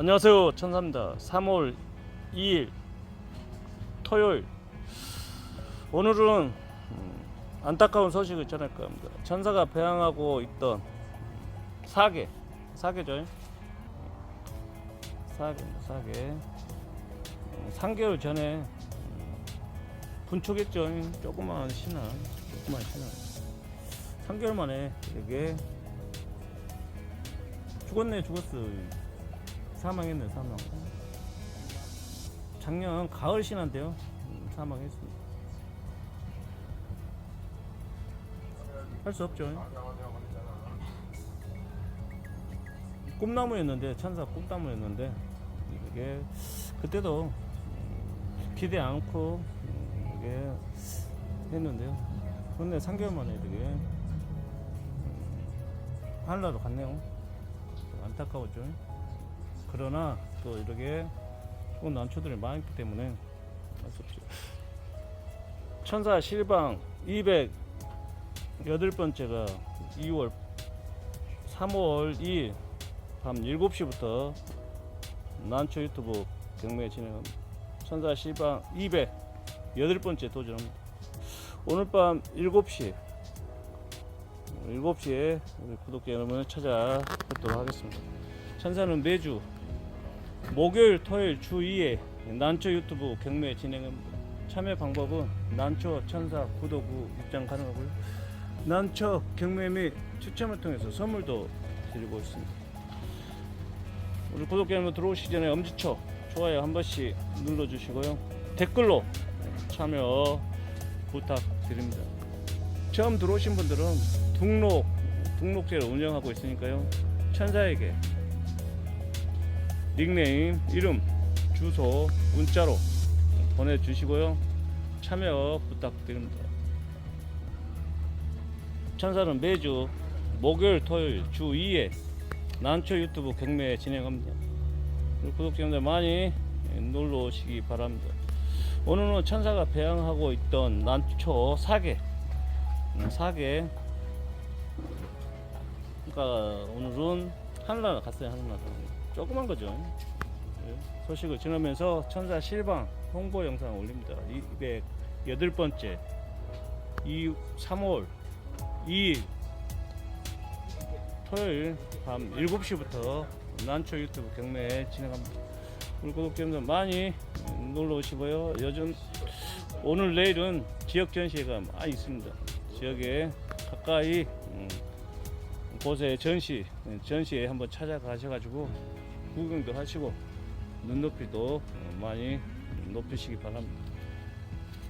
안녕하세요. 천사입니다. 3월 2일 토요일. 오늘은 음, 안타까운 소식을 전할까 합니다. 천사가 배양하고 있던 사계 사계죠? 사계 음, 3개월 전에 음, 분초겠죠? 조그만 신화 조그만 신화 3개월 만에 이게 죽었네 죽었어 사망했네 사망. 작년 가을 신한데요. 음, 사망했습니다. 할 수 없죠. 꿈나무였는데 천사 꿈나무였는데 이게 그때도 음, 기대 않고 음, 이게 했는데요. 그런데 3개월 만에 이게 음, 하늘나라 갔네요. 안타까웠죠 그러나 또 이렇게 좋은 난초들이 많기 때문에 없죠. 천사 실방 208번째가 2월 3월 2일 밤 7시부터 난초 유튜브 경매 진행합니다. 천사 실방 208번째 도전합니다. 오늘 밤 7시 7시에 우리 구독자 여러분을 찾아뵙도록 하겠습니다. 천사는 매주 목요일, 토요일 주 2회 난초 유튜브 경매 진행합니다. 참여 방법은 난초 천사 구독 후 입장 가능하고요. 난초 경매 및 추첨을 통해서 선물도 드리고 있습니다. 우리 구독자 여러분 들어오시기 전에 엄지척 좋아요 한 번씩 눌러주시고요. 댓글로 참여 부탁드립니다. 처음 들어오신 분들은 등록 등록제를 운영하고 있으니까요. 천사에게 닉네임, 이름, 주소, 문자로 보내주시고요. 참여 부탁드립니다. 천사는 매주 목요일, 토요일 주 2회 난초 유튜브 경매 진행합니다. 구독자분들 많이 놀러 오시기 바랍니다. 오늘은 천사가 배양하고 있던 난초 사계, 음, 사계. 그러니까 오늘은 하늘나라 갔어요, 하늘나라. 조그만 거죠. 예, 소식을 전하면서 천사 실방 홍보 영상 올립니다. 208번째 2, 3월 2일 토요일 밤 7시부터 난초 유튜브 경매 진행합니다. 우리 구독자분들 많이 놀러 오시고요. 요즘 오늘 내일은 지역 전시회가 많이 있습니다. 지역에 가까이 음, 곳에 전시 전시회 한번 찾아가셔가지고 구경도 하시고 눈높이도 어, 많이 높이시기 바랍니다.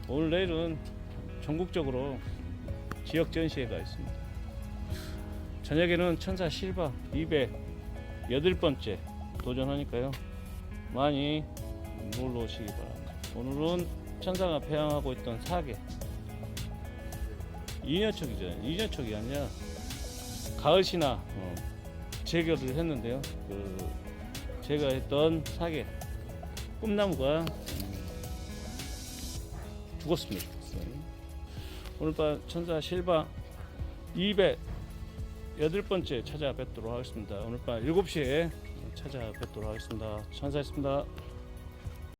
오늘 내일은 전국적으로 지역 전시회가 있습니다. 저녁에는 천사 실바 208번째 도전하니까요. 많이 놀러 오시기 바랍니다. 오늘은 천사가 배양하고 있던 사계 2년척이죠. 2년척이 아니라 가을 신화 어, 재결을 했는데요. 그 제가 했던 사계 꿈나무가 음, 죽었습니다. 오늘 밤 천사 실바 208번째 찾아뵙도록 하겠습니다. 오늘 밤 7시에 찾아뵙도록 하겠습니다. 천사였습니다.